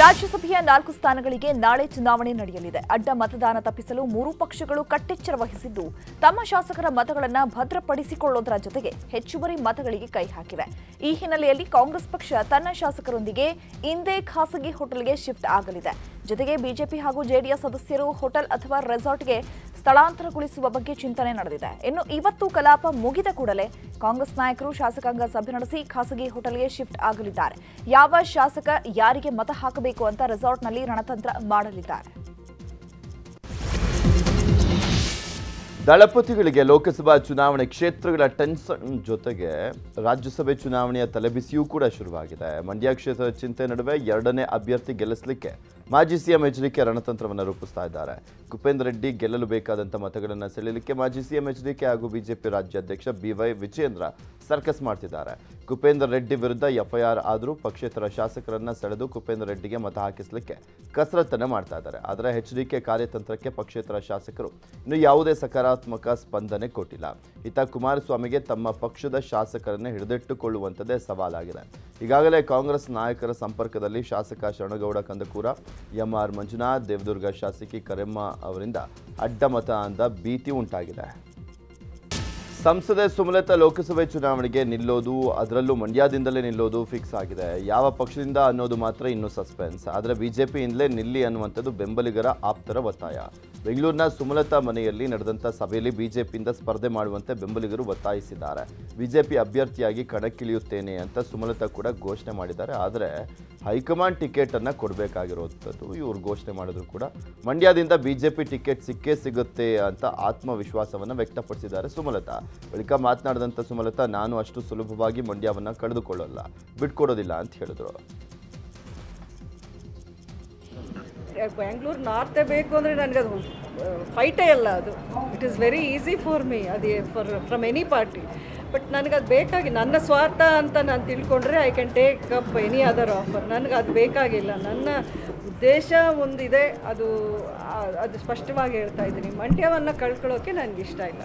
ರಾಜ್ಯಸಭೆಯ ನಾಲ್ಕು ಸ್ಥಾನಗಳಿಗೆ ನಾಳೆ ಚುನಾವಣೆ ನಡೆಯಲಿದೆ. ಅಡ್ಡ ಮತದಾನ ತಪ್ಪಿಸಲು ಮೂರು ಪಕ್ಷಗಳು ಕಟ್ಟೆಚ್ಚರ ವಹಿಸಿದ್ದು, ತಮ್ಮ ಶಾಸಕರ ಮತಗಳನ್ನು ಭದ್ರಪಡಿಸಿಕೊಳ್ಳೋದರ ಜೊತೆಗೆ ಹೆಚ್ಚುವರಿ ಮತಗಳಿಗೆ ಕೈ ಹಾಕಿವೆ. ಈ ಹಿನ್ನೆಲೆಯಲ್ಲಿ ಕಾಂಗ್ರೆಸ್ ಪಕ್ಷ ತನ್ನ ಶಾಸಕರೊಂದಿಗೆ ಇಂದೇ ಖಾಸಗಿ ಹೋಟೆಲ್ಗೆ ಶಿಫ್ಟ್ ಆಗಲಿದೆ. ಜೊತೆಗೆ ಬಿಜೆಪಿ ಹಾಗೂ ಜೆಡಿಎಸ್ ಸದಸ್ಯರು ಹೋಟೆಲ್ ಅಥವಾ ರೆಸಾರ್ಟ್ಗೆ ಸ್ಥಳಾಂತರಗೊಳಿಸುವ ಬಗ್ಗೆ ಚಿಂತನೆ ನಡೆದಿದೆ. ಇನ್ನು ಇವತ್ತು ಕಲಾಪ ಮುಗಿದ ಕೂಡಲೇ ಕಾಂಗ್ರೆಸ್ ನಾಯಕರು ಶಾಸಕಾಂಗ ಸಭೆ ನಡೆಸಿ ಖಾಸಗಿ ಹೋಟೆಲ್ಗೆ ಶಿಫ್ಟ್ ಆಗಲಿದ್ದಾರೆ. ಯಾವ ಶಾಸಕ ಯಾರಿಗೆ ಮತ ಹಾಕಬೇಕು ಅಂತ ರೆಸಾರ್ಟ್ನಲ್ಲಿ ರಣತಂತ್ರ ಮಾಡಲಿದ್ದಾರೆ. ದಳಪತಿಗಳಿಗೆ ಲೋಕಸಭಾ ಚುನಾವಣೆ ಕ್ಷೇತ್ರಗಳ ಟೆನ್ಷನ್ ಜೊತೆಗೆ ರಾಜ್ಯಸಭೆ ಚುನಾವಣೆಯ ತಲೆಬಿಸಿಯೂ ಕೂಡ ಶುರುವಾಗಿದೆ. ಮಂಡ್ಯ ಕ್ಷೇತ್ರದ ಚಿಂತೆ ನಡುವೆ ಎರಡನೇ ಅಭ್ಯರ್ಥಿ ಗೆಲ್ಲಿಸಲಿಕ್ಕೆ ಮಾಜಿ ಸಿಎಂ ಎಚ್ ಡಿ ಕೆ ರಣತಂತ್ರವನ್ನು ರೂಪಿಸ್ತಾ ಇದ್ದಾರೆ. ಕುಪೇಂದ್ರ ರೆಡ್ಡಿ ಗೆಲ್ಲಲು ಬೇಕಾದಂಥ ಮತಗಳನ್ನು ಸೆಳೆಯಲಿಕ್ಕೆ ಮಾಜಿ ಸಿಎಂ ಎಚ್ ಡಿ ಕೆ ಹಾಗೂ ಬಿಜೆಪಿ ರಾಜ್ಯಾಧ್ಯಕ್ಷ ಬಿವೈ ವಿಜೇಂದ್ರ ಸರ್ಕಸ್ ಮಾಡ್ತಿದ್ದಾರೆ. ಕುಪೇಂದ್ರ ರೆಡ್ಡಿ ವಿರುದ್ಧ ಎಫ್ಐಆರ್ ಆದರೂ ಪಕ್ಷೇತರ ಶಾಸಕರನ್ನ ಸೆಳೆದು ಕುಪೇಂದ್ರ ರೆಡ್ಡಿಗೆ ಮತ ಹಾಕಿಸಲಿಕ್ಕೆ ಕಸರತ್ತನ್ನು ಮಾಡ್ತಾ ಇದ್ದಾರೆ. ಆದರೆ ಎಚ್ ಡಿ ಕೆ ಕಾರ್ಯತಂತ್ರಕ್ಕೆ ಪಕ್ಷೇತರ ಶಾಸಕರು ಇನ್ನು ಯಾವುದೇ ಸಕಾರಾತ್ಮಕ ಸ್ಪಂದನೆ ಕೊಟ್ಟಿಲ್ಲ. ಇತ್ತ ಕುಮಾರಸ್ವಾಮಿಗೆ ತಮ್ಮ ಪಕ್ಷದ ಶಾಸಕರನ್ನು ಹಿಡಿದಿಟ್ಟುಕೊಳ್ಳುವಂಥದ್ದೇ ಸವಾಲಾಗಿದೆ. ಈಗಾಗಲೇ ಕಾಂಗ್ರೆಸ್ ನಾಯಕರ ಸಂಪರ್ಕದಲ್ಲಿ ಶಾಸಕ ಶರಣಗೌಡ, ಕಂದಕೂರ, ಎಂಆರ್ ಮಂಜುನಾಥ್, ದೇವದುರ್ಗ ಶಾಸಕಿ ಕರೆಮ್ಮ ಅವರಿಂದ ಅಡ್ಡಮತ ಅಂದ ಭೀತಿ ಉಂಟಾಗಿದೆ. ಸಂಸದೆ ಸುಮಲತಾ ಲೋಕಸಭೆ ಚುನಾವಣೆಗೆ ನಿಲ್ಲೋದು, ಅದರಲ್ಲೂ ಮಂಡ್ಯದಿಂದಲೇ ನಿಲ್ಲೋದು ಫಿಕ್ಸ್ ಆಗಿದೆ. ಯಾವ ಪಕ್ಷದಿಂದ ಅನ್ನೋದು ಮಾತ್ರ ಇನ್ನೂ ಸಸ್ಪೆನ್ಸ್ ಆದರೆ ಬಿಜೆಪಿಯಿಂದಲೇ ನಿಲ್ಲಿ ಅನ್ನುವಂಥದ್ದು ಬೆಂಬಲಿಗರ ಆಪ್ತರ ಒತ್ತಾಯ. ಬೆಂಗಳೂರಿನ ಸುಮಲತಾ ಮನೆಯಲ್ಲಿ ನಡೆದಂಥ ಸಭೆಯಲ್ಲಿ ಬಿಜೆಪಿಯಿಂದ ಸ್ಪರ್ಧೆ ಮಾಡುವಂತೆ ಬೆಂಬಲಿಗರು ಒತ್ತಾಯಿಸಿದ್ದಾರೆ. ಬಿಜೆಪಿ ಅಭ್ಯರ್ಥಿಯಾಗಿ ಕಣಕ್ಕಿಳಿಯುತ್ತೇನೆ ಅಂತ ಸುಮಲತಾ ಕೂಡ ಘೋಷಣೆ ಮಾಡಿದ್ದಾರೆ. ಆದರೆ ಹೈಕಮಾಂಡ್ ಟಿಕೆಟನ್ನು ಕೊಡಬೇಕಾಗಿರುವಂಥದ್ದು. ಇವರು ಘೋಷಣೆ ಮಾಡಿದ್ರು ಕೂಡ. ಮಂಡ್ಯದಿಂದ ಬಿ ಜೆ ಪಿ ಟಿಕೆಟ್ ಸಿಕ್ಕೇ ಸಿಗುತ್ತೆ ಅಂತ ಆತ್ಮವಿಶ್ವಾಸವನ್ನು ವ್ಯಕ್ತಪಡಿಸಿದ್ದಾರೆ ಸುಮಲತಾ. ಬಳಿಕ ಮಾತನಾಡಿದಂಥ ಸುಮಲತಾ, ನಾನು ಅಷ್ಟು ಸುಲಭವಾಗಿ ಮಂಡ್ಯವನ್ನು ಕಳೆದುಕೊಳ್ಳಲ್ಲ. ಬಿಟ್ಕೊಡೋದಿಲ್ಲ ಅಂತ ಹೇಳಿದ್ರು. ಬ್ಯಾಂಗ್ಳೂರು ನಾರ್ತೇ ಬೇಕು ಅಂದರೆ ನನಗೆ ಅದು ಫೈಟೇ ಅಲ್ಲ ಅದು. It is very easy for me ಅದೇ for from any party but ನನಗೆ ಅದು ಬೇಕಾಗಿ ನನ್ನ ಸ್ವಾರ್ಥ ಅಂತ ನಾನು ತಿಳ್ಕೊಂಡ್ರೆ I can take up any other offer ನನಗೆ ಅದು ಬೇಕಾಗಿಲ್ಲ. ನನ್ನ ಉದ್ದೇಶ ಒಂದಿದೆ. ಅದು ಅದು ಸ್ಪಷ್ಟವಾಗಿ ಹೇಳ್ತಾ ಇದ್ದೀನಿ. ಮಂಡ್ಯವನ್ನು ಕಳ್ಕೊಳ್ಳೋಕೆ ನನಗೆ ಇಷ್ಟ ಇಲ್ಲ.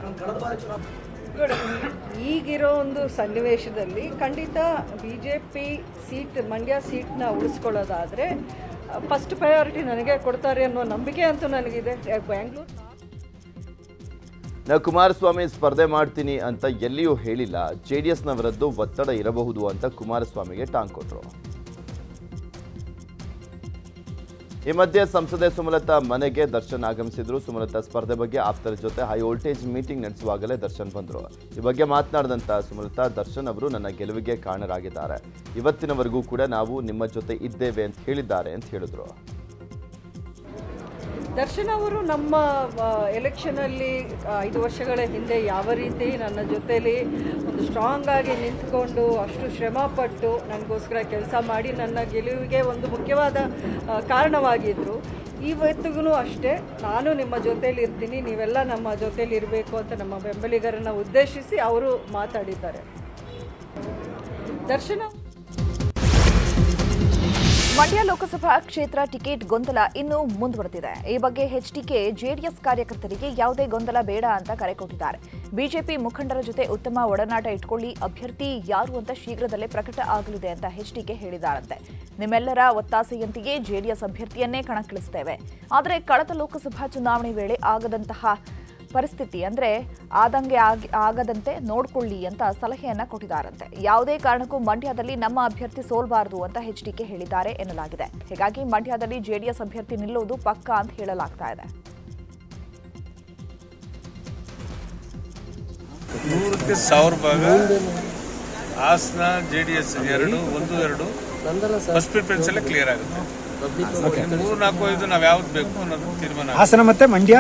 ಈಗಿರೋ ಒಂದು ಸನ್ನಿವೇಶದಲ್ಲಿ ಖಂಡಿತ B J P seat, Mandya ಸೀಟ್ನ ಉಳಿಸ್ಕೊಳ್ಳೋದಾದರೆ ಫಸ್ಟ್ ಪ್ರಯಾರಿಟಿ ನನಗೆ ಕೊಡ್ತಾರೆ ಅನ್ನೋ ನಂಬಿಕೆ ಅಂತೂ ನನಗಿದೆ. ಬ್ಯಾಂಗ್ಳೂರು ನಾವು ಕುಮಾರಸ್ವಾಮಿ ಸ್ಪರ್ಧೆ ಮಾಡ್ತೀನಿ ಅಂತ ಎಲ್ಲಿಯೂ ಹೇಳಿಲ್ಲ. ಜೆ ಡಿ ಎಸ್ನವರದ್ದು ಒತ್ತಡ ಇರಬಹುದು ಅಂತ ಕುಮಾರಸ್ವಾಮಿಗೆ ಟಾಂಗ್ ಕೊಟ್ಟರು ಈ ಮಧ್ಯೆ ಸಂಸದೆ ಸುಮಲತಾ ಮನೆಗೆ ದರ್ಶನ್ ಆಗಮಿಸಿದ್ರು. ಸುಮಲತಾ ಸ್ಪರ್ಧೆ ಬಗ್ಗೆ ಆಪ್ತರ ಜೊತೆ ಹೈ ವೋಲ್ಟೇಜ್ ಮೀಟಿಂಗ್ ನಡೆಸುವಾಗಲೇ ದರ್ಶನ್ ಬಂದರು. ಈ ಬಗ್ಗೆ ಮಾತನಾಡಿದಂಥ ಸುಮಲತಾ, ದರ್ಶನ್ ಅವರು ನನ್ನ ಗೆಲುವಿಗೆ ಕಾರಣರಾಗಿದ್ದಾರೆ. ಇವತ್ತಿನವರೆಗೂ ಕೂಡ ನಾವು ನಿಮ್ಮ ಜೊತೆ ಇದ್ದೇವೆ ಅಂತ ಹೇಳಿದ್ದಾರೆ ಅಂತ ಹೇಳಿದ್ರು. ದರ್ಶನ್ ಅವರು ನಮ್ಮ ಎಲೆಕ್ಷನಲ್ಲಿ ಐದು ವರ್ಷಗಳ ಹಿಂದೆ ಯಾವ ರೀತಿ ನನ್ನ ಜೊತೇಲಿ ಒಂದು ಸ್ಟ್ರಾಂಗ್ ಆಗಿ ನಿಂತ್ಕೊಂಡು ಅಷ್ಟು ಶ್ರಮ ಪಟ್ಟು ನನಗೋಸ್ಕರ ಕೆಲಸ ಮಾಡಿ ನನ್ನ ಗೆಲುವಿಗೆ ಒಂದು ಮುಖ್ಯವಾದ ಕಾರಣವಾಗಿದ್ದರು ಇವತ್ತಿಗೂ ಅಷ್ಟೇ, ನಾನು ನಿಮ್ಮ ಜೊತೇಲಿ ಇರ್ತೀನಿ, ನೀವೆಲ್ಲ ನಮ್ಮ ಜೊತೇಲಿ ಇರಬೇಕು ಅಂತ ನಮ್ಮ ಬೆಂಬಲಿಗರನ್ನು ಉದ್ದೇಶಿಸಿ ಅವರು ಮಾತಾಡಿದ್ದಾರೆ. ದರ್ಶನ ಮಂಡ್ಯ ಲೋಕಸಭಾ ಕ್ಷೇತ್ರ ಟಿಕೆಟ್ ಗೊಂದಲ ಇನ್ನೂ ಮುಂದುವರೆದಿದೆ. ಈ ಬಗ್ಗೆ ಎಚ್ಡಿಕೆ, ಜೆಡಿಎಸ್ ಕಾರ್ಯಕರ್ತರಿಗೆ ಯಾವುದೇ ಗೊಂದಲ ಬೇಡ ಅಂತ ಕರೆ ಕೊಟ್ಟಿದ್ದಾರೆ. ಬಿಜೆಪಿ ಮುಖಂಡರ ಜೊತೆ ಉತ್ತಮ ಒಡನಾಟ ಇಟ್ಕೊಳ್ಳಿ, ಅಭ್ಯರ್ಥಿ ಯಾರು ಅಂತ ಶೀಘ್ರದಲ್ಲೇ ಪ್ರಕಟ ಆಗಲಿದೆ ಅಂತ ಎಚ್ಡಿಕೆ ಹೇಳಿದಾರಂತೆ ನಿಮ್ಮೆಲ್ಲರ ಒತ್ತಾಸೆಯಂತೆಯೇ ಜೆಡಿಎಸ್ ಅಭ್ಯರ್ಥಿಯನ್ನೇ ಕಣಕ್ಕಿಳಿಸುತ್ತೇವೆ ಆದರೆ ಕಳೆದ ಲೋಕಸಭಾ ಚುನಾವಣೆ ವೇಳೆ ಆಗದಂತಹ ಪರಿಸ್ಥಿತಿ ಅಂದ್ರೆ ಆದಂಗೆ ಆಗಿ ಆಗದಂತೆ ನೋಡ್ಕೊಳ್ಳಿ ಅಂತ ಸಲಹೆಯನ್ನ ಕೊಟ್ಟಿದ್ದಾರಂತೆ. ಯಾವುದೇ ಕಾರಣಕ್ಕೂ ಮಂಡ್ಯದಲ್ಲಿ ನಮ್ಮ ಅಭ್ಯರ್ಥಿ ಸೋಲ್ಬಾರದು ಅಂತ ಎಚ್ಡಿಕೆ ಹೇಳಿದ್ದಾರೆ ಎನ್ನಲಾಗಿದೆ. ಹೀಗಾಗಿ ಮಂಡ್ಯದಲ್ಲಿ ಜೆಡಿಎಸ್ ಅಭ್ಯರ್ಥಿ ನಿಲ್ಲುವುದು ಪಕ್ಕಾ ಅಂತ ಹೇಳಲಾಗ್ತಾ ಇದೆ. ನೂರಕ್ಕೆ ಸಾವಿರ ಭಾಗ ಹಾಸನ ಜೆ ಡಿ ಎಸ್ ಎರಡು ಒಂದು ಎರಡು. ಫಸ್ಟ್ ಪ್ರಿಫರೆನ್ಸ್ ಎಲ್ಲ ಕ್ಲಿಯರ್ ಆಗುತ್ತೆ. ಮೂರು ನಾಲ್ಕು ಐದು ನಾವು ಯಾವ್ದು ಬೇಕು ಅನ್ನೋದು ತೀರ್ಮಾನ. ಹಾಸನ ಮತ್ತೆ ಮಂಡ್ಯ?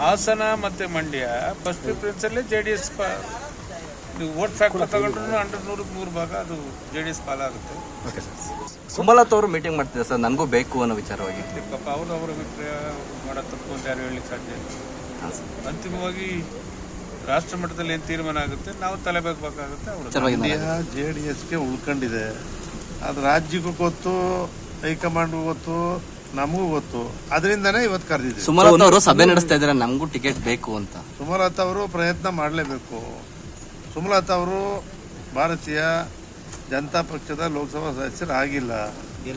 ಹಾಸನ ಮತ್ತೆ ಮಂಡ್ಯ ಫಸ್ಟ್ ಪ್ರಿಫರೆನ್ಸ್ ಅಲ್ಲೇ ಜೆ ಡಿ ಎಸ್ ನೀವು ವೋಟ್ ಫ್ಯಾಕ್ಟರ್ ತಗೊಂಡ್ರು ಅಂಡರ್ ನೂರಕ್ಕೆ ನೂರು ಭಾಗ ಅದು ಜೆ ಡಿ ಎಸ್ ಪಾಲಾಗುತ್ತೆ ಸುಮಲತ್ ಅವರು ಮೀಟಿಂಗ್ ಮಾಡ್ತಿದ್ದಾರೆ ಸರ್ ನನಗೂ ಬೇಕು ಅನ್ನೋ ವಿಚಾರವಾಗಿ. ಪಾಪ ಅವರು ಅವರ ಅಭಿಪ್ರಾಯ ಮಾಡೋ ತಪ್ಪು ಅಂತ ಯಾರು ಹೇಳಲಿಕ್ಕೆ ಸಾಧ್ಯ ಇಲ್ಲ. ಅಂತಿಮವಾಗಿ ರಾಷ್ಟ್ರ ಮಟ್ಟದಲ್ಲಿ ಏನು ತೀರ್ಮಾನ ಆಗುತ್ತೆ? ನಾವು ತಲೆಬೇಕಾಗುತ್ತೆ ಅವರು ಇಂಡಿಯಾ ಜೆ ಡಿ ಎಸ್ಗೆ ಉಳ್ಕೊಂಡಿದೆ. ಅದು ರಾಜ್ಯಕ್ಕೂ ಗೊತ್ತು ಹೈಕಮಾಂಡ್ಗೂ ಗೊತ್ತು ನಮಗೂ ಗೊತ್ತು. ಅದರಿಂದನೇ ಇವತ್ತು ಕರೆದಿದ್ದೀವಿ. ಸುಮಲತಾ ಅವರು ಸಭೆ ನಡೆಸ್ತಾ ಇದ್ದಾರೆ ನಮಗೂ ಟಿಕೆಟ್ ಬೇಕು ಅಂತ. ಸುಮಲತಾ ಅವರು ಪ್ರಯತ್ನ ಮಾಡಲೇಬೇಕು. ಸುಮಲತಾ ಅವರು ಭಾರತೀಯ ಜನತಾ ಪಕ್ಷದ ಲೋಕಸಭಾ ಸದಸ್ಯರು ಆಗಿಲ್ಲ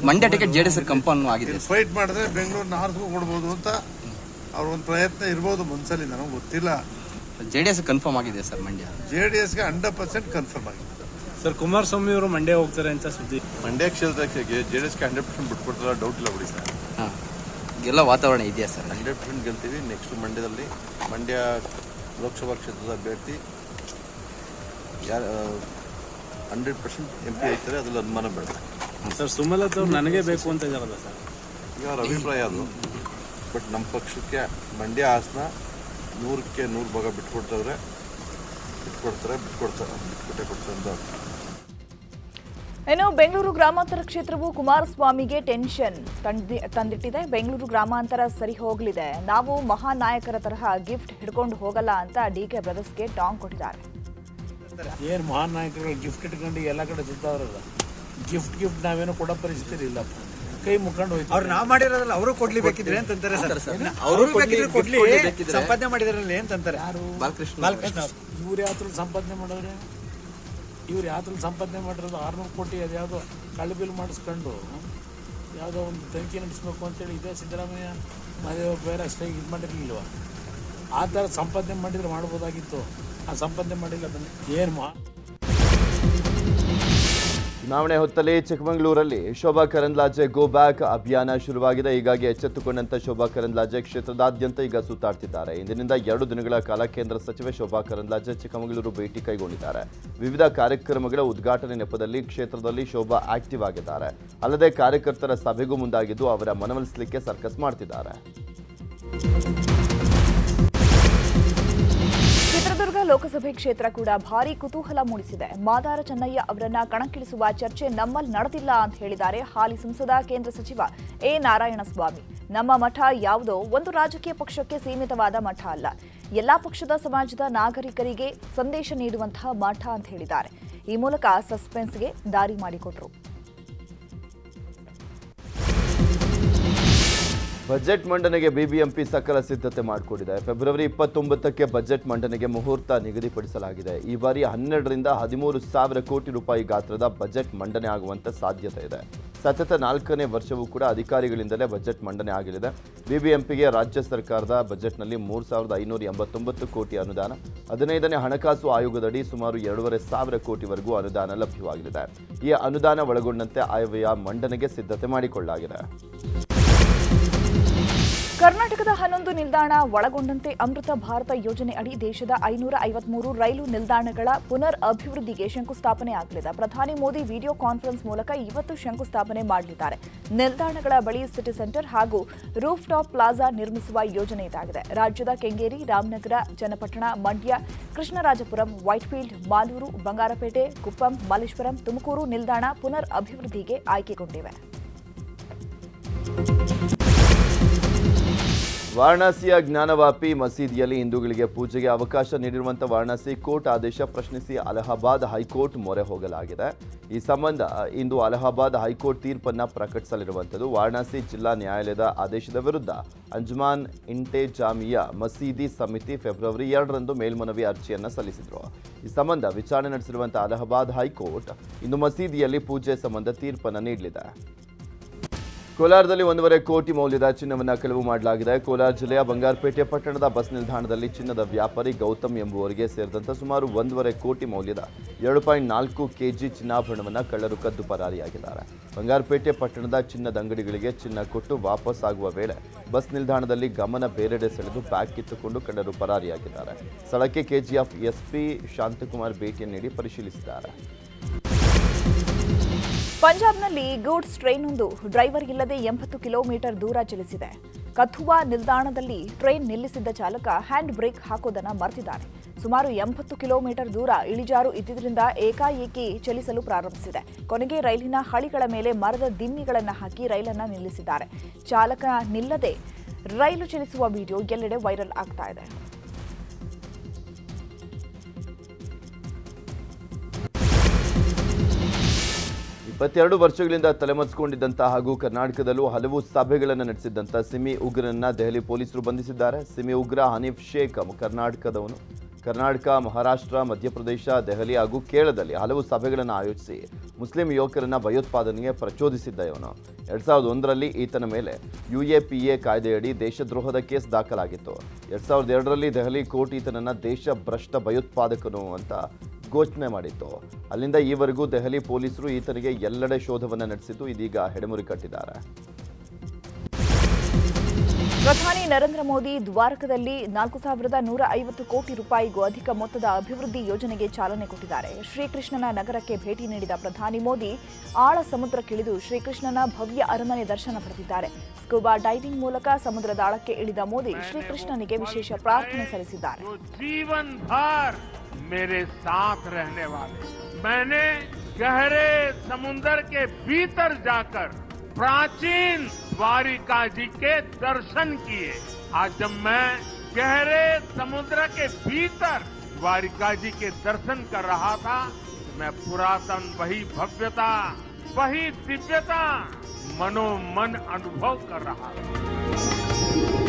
Mandya ticket J D S confirm ಆಗಿದೆ. ಫೈಟ್ ಮಾಡಿದ್ರೆ ಬೆಂಗಳೂರು ನಾರ್ತ್ಗೂ ಕೊಡ್ಬೋದು ಅಂತ ಅವ್ರ ಒಂದು ಪ್ರಯತ್ನ ಇರ್ಬೋದು ಮನ್ಸಲ್ಲಿ ನನಗೆ ಗೊತ್ತಿಲ್ಲ. ಜೆ ಡಿ ಎಸ್ ಕನ್ಫರ್ಮ್ ಆಗಿದೆ ಸರ್ ಮಂಡ್ಯ. ಜೆ ಡಿ ಎಸ್ಗೆ ಹಂಡ್ರೆಡ್ ಪರ್ಸೆಂಟ್ ಕನ್ಫರ್ಮ್ ಆಗಿದೆ. ಸರ್ ಕುಮಾರಸ್ವಾಮಿ ಅವರು ಮಂಡ್ಯ ಹೋಗ್ತಾರೆ ಅಂತ ಸುದ್ದಿ. ಮಂಡ್ಯ ಕ್ಷೇತ್ರಕ್ಕೆ ಜೆ ಡಿ ಎಸ್ಗೆ ಹಂಡ್ರೆಡ್ ಪರ್ಸೆಂಟ್ ಬಿಟ್ಬಿಡ್ತಾರೆ ಡೌಟ್ ಇಲ್ಲ ಬಿಡಿ ಸರ್. ಹಾಂ ಎಲ್ಲ ವಾತಾವರಣ ಇದೆಯಾ ಸರ್? ಹಂಡ್ರೆಡ್ ಪರ್ಸೆಂಟ್ ಗೆಲ್ತೀವಿ. ನೆಕ್ಸ್ಟ್ ಮಂಡ್ಯದಲ್ಲಿ ಮಂಡ್ಯ ಲೋಕಸಭಾ ಕ್ಷೇತ್ರದ ಅಭ್ಯರ್ಥಿ ಯಾರು ಹಂಡ್ರೆಡ್ ಪರ್ಸೆಂಟ್ ಎಂ ಪಿ ಆಯ್ತಾರೆ ಅದ್ರಲ್ಲಿ ಅನುಮಾನ ಬೇಡ. ಸರ್ ಸುಮಲತಾ ಅವ್ರು ನನಗೆ ಬೇಕು ಅಂತ ಇದಾರಲ್ಲ ಸರ್. ಈಗ ಅವ್ರ ಅಭಿಪ್ರಾಯ ಅದು. ಬಟ್ ನಮ್ಮ ಪಕ್ಷಕ್ಕೆ ಮಂಡ್ಯ ಆಸನ ನೂರಕ್ಕೆ ನೂರು ಭಾಗ ಬಿಟ್ಕೊಡ್ತವ್ರೆ ಬಿಟ್ಕೊಡ್ತಾರೆ ಬಿಟ್ಕೊಡ್ತಾರೆ ಬಿಟ್ಕೊಟ್ಟೆ ಕೊಡ್ತಾರೆ ಅಂತ ಇನ್ನು ಬೆಂಗಳೂರು ಗ್ರಾಮಾಂತರ ಕ್ಷೇತ್ರವು ಕುಮಾರಸ್ವಾಮಿಗೆ ಟೆನ್ಷನ್. ತಂದಿ- ತಂದಿಟ್ಟಿದೆ ಬೆಂಗಳೂರು ಗ್ರಾಮಾಂತರ ಸರಿ ಹೋಗಲಿದೆ. ನಾವು ಮಹಾನಾಯಕರ ತರಹ ಗಿಫ್ಟ್ ಹಿಡ್ಕೊಂಡು ಹೋಗಲ್ಲ ಅಂತ ಡಿ ಕೆ ಬ್ರದರ್ಸ್ಗೆ ಟಾಂಗ್ ಕೊಟ್ಟಿದ್ದಾರೆ. ಏನು ಮಹಾನ್ ನಾಯಕರು ಗಿಫ್ಟ್ ಇಟ್ಕೊಂಡು ಎಲ್ಲ ಕಡೆ ಸುತ್ತಾವ್ರಲ್ಲ ಗಿಫ್ಟ್ ಗಿಫ್ಟ್ ನಾವೇನು ಕೊಡೋ ಪರಿಸ್ಥಿತಿ ಇಲ್ಲ. ಕೈ ಮುಖಂಡು ಹೋಯ್ತು. ಅವ್ರು ನಾವು ಮಾಡಿರೋದ್ರಲ್ಲ ಅವರು ಕೊಡ್ಲಿ ಬೇಕಿದ್ರೆ ಅಂತಂತಾರೆ ಸರ್? ಅವ್ರು ಅವರು ಬೇಕಿದ್ರೆ ಕೊಡ್ಲಿ, ಸಂಪಾದನೆ ಮಾಡಿದ್ರಲ್ಲ ಅಂತಂತಾರೆ ಯಾರು? ಬಾಲಕೃಷ್ಣ. ಇವ್ರು ಯಾವ್ದ್ರಲ್ಲಿ ಸಂಪಾದನೆ ಮಾಡೋರೆ? ಇವ್ರು ಯಾವ್ದ್ರಲ್ಲಿ ಸಂಪಾದನೆ ಮಾಡಿರೋದು ಆರ್ನೂರು ಕೋಟಿ ಅದು ಅದ್ಯಾವುದೋ ಕಳ್ಳಬಿಲ್ ಮಾಡಿಸ್ಕೊಂಡು ಯಾವುದೋ ಒಂದು ತನಿಖೆ ನಡೆಸ್ಬೇಕು ಅಂತೇಳಿ ಇದೇ ಸಿದ್ದರಾಮಯ್ಯ ಮದುವೆ ಬೇರೆ ಅಷ್ಟೇ ಇದು ಮಾಡಿರಲಿಲ್ವ? ಆ ಥರ ಸಂಪಾದನೆ ಮಾಡಿದರೆ ಮಾಡ್ಬೋದಾಗಿತ್ತು. ಆ ಸಂಪಾದನೆ ಮಾಡಿಲ್ಲ ಅದನ್ನು ಏನು ಮಾ ಚುನಾವಣೆ ಹೊತ್ತಲ್ಲಿ ಚಿಕ್ಕಮಗಳೂರಲ್ಲಿ ಶೋಭಾ ಕರಂದ್ಲಾಜೆ ಗೋ ಬ್ಯಾಕ್ ಅಭಿಯಾನ ಶುರುವಾಗಿದೆ. ಹೀಗಾಗಿ ಎಚ್ಚೆತ್ತುಕೊಂಡಂತ ಶೋಭಾ ಕರಂದ್ಲಾಜೆ ಕ್ಷೇತ್ರದಾದ್ಯಂತ ಈಗ ಸುತ್ತಾಡ್ತಿದ್ದಾರೆ. ಇಂದಿನಿಂದ ಎರಡು ದಿನಗಳ ಕಾಲ ಕೇಂದ್ರ ಸಚಿವೆ ಶೋಭಾ ಕರಂದ್ಲಾಜೆ ಚಿಕ್ಕಮಗಳೂರು ಭೇಟಿ ಕೈಗೊಂಡಿದ್ದಾರೆ. ವಿವಿಧ ಕಾರ್ಯಕ್ರಮಗಳ ಉದ್ಘಾಟನೆ ನೆಪದಲ್ಲಿ ಕ್ಷೇತ್ರದಲ್ಲಿ ಶೋಭಾ ಆಕ್ಟಿವ್ ಆಗಿದ್ದಾರೆ. ಅಲ್ಲದೆ ಕಾರ್ಯಕರ್ತರ ಸಭೆಗೂ ಮುಂದಾಗಿದ್ದು ಅವರ ಮನವೊಲಿಸಲಿಕ್ಕೆ ಸರ್ಕಸ್ ಮಾಡ್ತಿದ್ದಾರೆ. ಲೋಕಸಭೆ ಕ್ಷೇತ್ರ ಕೂಡ ಭಾರಿ ಕುತೂಹಲ ಮೂಡಿಸಿದೆ. ಮಾದಾರ ಚೆನ್ನಯ್ಯ ಅವರನ್ನ ಕಣಕ್ಕಿಳಿಸುವ ಚರ್ಚೆ ನಮ್ಮಲ್ಲಿ ನಡೆದಿಲ್ಲ ಅಂತ ಹೇಳಿದ್ದಾರೆ ಹಾಲಿ ಸಂಸದ ಕೇಂದ್ರ ಸಚಿವ ಎ. ನಾರಾಯಣಸ್ವಾಮಿ. ನಮ್ಮ ಮಠ ಯಾವುದೋ ಒಂದು ರಾಜಕೀಯ ಪಕ್ಷಕ್ಕೆ ಸೀಮಿತವಾದ ಮಠ ಅಲ್ಲ. ಎಲ್ಲಾ ಪಕ್ಷದ ಸಮಾಜದ ನಾಗರಿಕರಿಗೆ ಸಂದೇಶ ನೀಡುವಂತಹ ಮಠ ಅಂತ ಹೇಳಿದ್ದಾರೆ. ಈ ಮೂಲಕ ಸಸ್ಪೆನ್ಸ್ಗೆ ದಾರಿ ಮಾಡಿಕೊಟ್ರು. ಬಜೆಟ್ ಮಂಡನೆಗೆ ಬಿಬಿಎಂಪಿ ಸಕಲ ಸಿದ್ಧತೆ ಮಾಡಿಕೊಂಡಿದೆ. ಫೆಬ್ರವರಿ ಇಪ್ಪತ್ತೊಂಬತ್ತಕ್ಕೆ ಬಜೆಟ್ ಮಂಡನೆಗೆ ಮುಹೂರ್ತ ನಿಗದಿಪಡಿಸಲಾಗಿದೆ. ಈ ಬಾರಿ ಹನ್ನೆರಡರಿಂದ ಹದಿಮೂರು ಸಾವಿರ ಕೋಟಿ ರೂಪಾಯಿ ಗಾತ್ರದ ಬಜೆಟ್ ಮಂಡನೆ ಆಗುವಂತ ಸಾಧ್ಯತೆ ಇದೆ. ಸತತ ನಾಲ್ಕನೇ ವರ್ಷವೂ ಕೂಡ ಅಧಿಕಾರಿಗಳಿಂದಲೇ ಬಜೆಟ್ ಮಂಡನೆ ಆಗಲಿದೆ. ಬಿಬಿಎಂಪಿಗೆ ರಾಜ್ಯ ಸರ್ಕಾರದ ಬಜೆಟ್ನಲ್ಲಿ ಮೂರು ಸಾವಿರದ ಐನೂರ ಎಂಬತ್ತೊಂಬತ್ತು ಕೋಟಿ ಅನುದಾನ, ಹದಿನೈದನೇ ಹಣಕಾಸು ಆಯೋಗದಡಿ ಸುಮಾರು ಎರಡೂವರೆ ಸಾವಿರ ಕೋಟಿವರೆಗೂ ಅನುದಾನ ಲಭ್ಯವಾಗಲಿದೆ. ಈ ಅನುದಾನ ಒಳಗೊಂಡಂತೆ ಆಯವ್ಯಯ ಮಂಡನೆಗೆ ಸಿದ್ಧತೆ ಮಾಡಿಕೊಳ್ಳಲಾಗಿದೆ. ಕರ್ನಾಟಕದ ಹನ್ನೊಂದು ನಿಲ್ದಾಣ ಒಳಗೊಂಡಂತೆ ಅಮೃತ ಭಾರತ ಯೋಜನೆ ಅಡಿ ದೇಶದ ಐನೂರ ಐವತ್ಮೂರು ರೈಲು ನಿಲ್ದಾಣಗಳ ಪುನರ್ ಅಭಿವೃದ್ಧಿಗೆ ಶಂಕುಸ್ಥಾಪನೆ ಆಗಲಿದೆ. ಪ್ರಧಾನಿ ಮೋದಿ ವಿಡಿಯೋ ಕಾನ್ಫರೆನ್ಸ್ ಮೂಲಕ ಇವತ್ತು ಶಂಕುಸ್ಥಾಪನೆ ಮಾಡಲಿದ್ದಾರೆ. ನಿಲ್ದಾಣಗಳ ಬಳಿ ಸಿಟಿ ಸೆಂಟರ್ ಹಾಗೂ ರೂಫ್ ಟಾಪ್ ಪ್ಲಾಜಾ ನಿರ್ಮಿಸುವ ಯೋಜನೆ ಇದಾಗಿದೆ. ರಾಜ್ಯದ ಕೆಂಗೇರಿ, ರಾಮನಗರ ಚನ್ನಪಟ್ಟಣ ಮಂಡ್ಯ, ಕೃಷ್ಣರಾಜಪುರಂ, ವೈಟ್ಫೀಲ್ಡ್, ಮಾಲೂರು, ಬಂಗಾರಪೇಟೆ, ಕುಪ್ಪಂ, ಮಲ್ಲೇಶ್ವರಂ, ತುಮಕೂರು ನಿಲ್ದಾಣ ಪುನರ್ ಅಭಿವೃದ್ಧಿಗೆ ಆಯ್ಕೆಗೊಂಡಿವೆ. ವಾರಣಾಸಿಯ ಜ್ಞಾನವಾಪಿ ಮಸೀದಿಯಲ್ಲಿ ಹಿಂದೂಗಳಿಗೆ ಪೂಜೆಗೆ ಅವಕಾಶ ನೀಡಿರುವಂಥ ವಾರಣಾಸಿ ಕೋರ್ಟ್ ಆದೇಶ ಪ್ರಶ್ನಿಸಿ ಅಲಹಾಬಾದ್ ಹೈಕೋರ್ಟ್ ಮೊರೆ ಹೋಗಲಾಗಿದೆ. ಈ ಸಂಬಂಧ ಇಂದು ಅಲಹಾಬಾದ್ ಹೈಕೋರ್ಟ್ ತೀರ್ಪನ್ನು ಪ್ರಕಟಿಸಲಿರುವಂಥದ್ದು. ವಾರಣಾಸಿ ಜಿಲ್ಲಾ ನ್ಯಾಯಾಲಯದ ಆದೇಶದ ವಿರುದ್ಧ ಅಂಜುಮಾನ್ ಇಂಟೆಜಾಮಿಯಾ ಮಸೀದಿ ಸಮಿತಿ ಫೆಬ್ರವರಿ ಎರಡರಂದು ಮೇಲ್ಮನವಿ ಅರ್ಜಿಯನ್ನು ಸಲ್ಲಿಸಿದರು. ಈ ಸಂಬಂಧ ವಿಚಾರಣೆ ನಡೆಸಿರುವಂಥ ಅಲಹಾಬಾದ್ ಹೈಕೋರ್ಟ್ ಇಂದು ಮಸೀದಿಯಲ್ಲಿ ಪೂಜೆ ಸಂಬಂಧ ತೀರ್ಪನ್ನು ನೀಡಲಿದೆ. ಕೋಲಾರದಲ್ಲಿ ಒಂದೂವರೆ ಕೋಟಿ ಮೌಲ್ಯದ ಚಿನ್ನವನ್ನು ಕಳವು ಮಾಡಲಾಗಿದೆ. ಕೋಲಾರ ಜಿಲ್ಲೆಯ ಬಂಗಾರಪೇಟೆ ಪಟ್ಟಣದ ಬಸ್ ನಿಲ್ದಾಣದಲ್ಲಿ ಚಿನ್ನದ ವ್ಯಾಪಾರಿ ಗೌತಮ್ ಎಂಬುವರಿಗೆ ಸೇರಿದಂತೆ ಸುಮಾರು ಒಂದೂವರೆ ಕೋಟಿ ಮೌಲ್ಯದ ಎರಡು ಪಾಯಿಂಟ್ ನಾಲ್ಕು ಕೆಜಿ ಚಿನ್ನಾಭರಣವನ್ನು ಕಳ್ಳರು ಕದ್ದು ಪರಾರಿಯಾಗಿದ್ದಾರೆ. ಬಂಗಾರಪೇಟೆ ಪಟ್ಟಣದ ಚಿನ್ನದ ಅಂಗಡಿಗಳಿಗೆ ಚಿನ್ನ ಕೊಟ್ಟು ವಾಪಸ್ ಆಗುವ ವೇಳೆ ಬಸ್ ನಿಲ್ದಾಣದಲ್ಲಿ ಗಮನ ಬೇರೆಡೆ ಸೆಳೆದು ಬ್ಯಾಗ್ ಕಿತ್ತುಕೊಂಡು ಕಳ್ಳರು ಪರಾರಿಯಾಗಿದ್ದಾರೆ. ಸ್ಥಳಕ್ಕೆ ಕೆಜಿಎಫ್ ಎಸ್ಪಿ ಶಾಂತಕುಮಾರ್ ಭೇಟಿ ನೀಡಿ ಪರಿಶೀಲಿಸಿದ್ದಾರೆ. ಪಂಜಾಬ್ನಲ್ಲಿ ಗೂಡ್ಸ್ ಟ್ರೈನೊಂದು ಡ್ರೈವರ್ ಇಲ್ಲದೆ ಎಂಬತ್ತು ಕಿಲೋಮೀಟರ್ ದೂರ ಚಲಿಸಿದೆ. ಕಥುವಾ ನಿಲ್ದಾಣದಲ್ಲಿ ಟ್ರೈನ್ ನಿಲ್ಲಿಸಿದ್ದ ಚಾಲಕ ಹ್ಯಾಂಡ್ ಬ್ರೇಕ್ ಹಾಕೋದನ್ನ ಮರೆತಿದ್ದಾನೆ ಸುಮಾರು ಎಂಬತ್ತು ಕಿಲೋಮೀಟರ್ ದೂರ ಇಳಿಜಾರು ಇದ್ದಿದ್ದರಿಂದ ಏಕಾಏಕಿ ಚಲಿಸಲು ಪ್ರಾರಂಭಿಸಿದೆ. ಕೊನೆಗೆ ರೈಲಿನ ಹಳಿಗಳ ಮೇಲೆ ಮರದ ದಿಮ್ಮಿಗಳನ್ನು ಹಾಕಿ ರೈಲನ್ನು ನಿಲ್ಲಿಸಿದ್ದಾರೆ. ಚಾಲಕ ನಿಲ್ಲದೆ ರೈಲು ಚಲಿಸುವ ವಿಡಿಯೋ ಎಲ್ಲೆಡೆ ವೈರಲ್ ಆಗ್ತಾ ಇದೆ. ಇಪ್ಪತ್ತೆರಡು ವರ್ಷಗಳಿಂದ ತಲೆಮರೆಸಿಕೊಂಡಿದ್ದಂಥ ಹಾಗೂ ಕರ್ನಾಟಕದಲ್ಲೂ ಹಲವು ಸಭೆಗಳನ್ನು ನಡೆಸಿದ್ದಂಥ ಸಿಮಿ ಉಗ್ರನನ್ನ ದೆಹಲಿ ಪೊಲೀಸರು ಬಂಧಿಸಿದ್ದಾರೆ. ಸಿಮಿ ಉಗ್ರ ಹನೀಫ್ ಶೇಖ್ ಕರ್ನಾಟಕದವನು. ಕರ್ನಾಟಕ, ಮಹಾರಾಷ್ಟ್ರ, ಮಧ್ಯಪ್ರದೇಶ, ದೆಹಲಿ ಹಾಗೂ ಕೇರಳದಲ್ಲಿ ಹಲವು ಸಭೆಗಳನ್ನು ಆಯೋಜಿಸಿ ಮುಸ್ಲಿಂ ಯುವಕರನ್ನ ಭಯೋತ್ಪಾದನೆಗೆ ಪ್ರಚೋದಿಸಿದ್ದ ಇವನು. ಎರಡ್ ಸಾವಿರದ ಒಂದರಲ್ಲಿ ಈತನ ಮೇಲೆ ಯುಎಪಿಎ ಕಾಯ್ದೆಯಡಿ ದೇಶದ್ರೋಹದ ಕೇಸ್ ದಾಖಲಾಗಿತ್ತು. ಎರಡ್ ಸಾವಿರದ ಎರಡರಲ್ಲಿ ದೆಹಲಿ ಕೋರ್ಟ್ ಈತನನ್ನ ದೇಶ ಭ್ರಷ್ಟ ಭಯೋತ್ಪಾದಕನು ಅಂತ ಘೋಷಣೆ ಮಾಡಿತ್ತು. ಅಲ್ಲಿಂದ ಈವರೆಗೂ ದೆಹಲಿ ಪೊಲೀಸರು ಈತನಿಗೆ ಎಲ್ಲೆಡೆ ಶೋಧವನ್ನು ನಡೆಸಿದ್ದು ಇದೀಗ ಹೆಡೆಮುರಿ ಕಟ್ಟಿದ್ದಾರೆ. ಪ್ರಧಾನಿ ನರೇಂದ್ರ ಮೋದಿ ದ್ವಾರಕದಲ್ಲಿ ನಾಲ್ಕು ಸಾವಿರದ ನೂರ ಐವತ್ತು ಕೋಟಿ ರೂಪಾಯಿಗೂ ಅಧಿಕ ಮೊತ್ತದ ಅಭಿವೃದ್ಧಿ ಯೋಜನೆಗೆ ಚಾಲನೆ ಕೊಟ್ಟಿದ್ದಾರೆ. ಶ್ರೀಕೃಷ್ಣನ ನಗರಕ್ಕೆ ಭೇಟಿ ನೀಡಿದ ಪ್ರಧಾನಿ ಮೋದಿ ಆಳ ಸಮುದ್ರಕ್ಕಿಳಿದು ಶ್ರೀಕೃಷ್ಣನ ಭವ್ಯ ಅರಮನೆ ದರ್ಶನ ಪಡೆದಿದ್ದಾರೆ. ಸ್ಕೂಬಾ ಡೈವಿಂಗ್ ಮೂಲಕ ಸಮುದ್ರದ ಆಳಕ್ಕೆ ಇಳಿದ ಮೋದಿ ಶ್ರೀಕೃಷ್ಣನಿಗೆ ವಿಶೇಷ ಪ್ರಾರ್ಥನೆ ಸಲ್ಲಿಸಿದ್ದಾರೆ. प्राचीन द्वारिका जी के दर्शन किए। आज जब मैं गहरे समुद्र के भीतर द्वारिका जी के दर्शन कर रहा था तो मैं पुरातन, वही भव्यता, वही दिव्यता मनोमन अनुभव कर रहा था।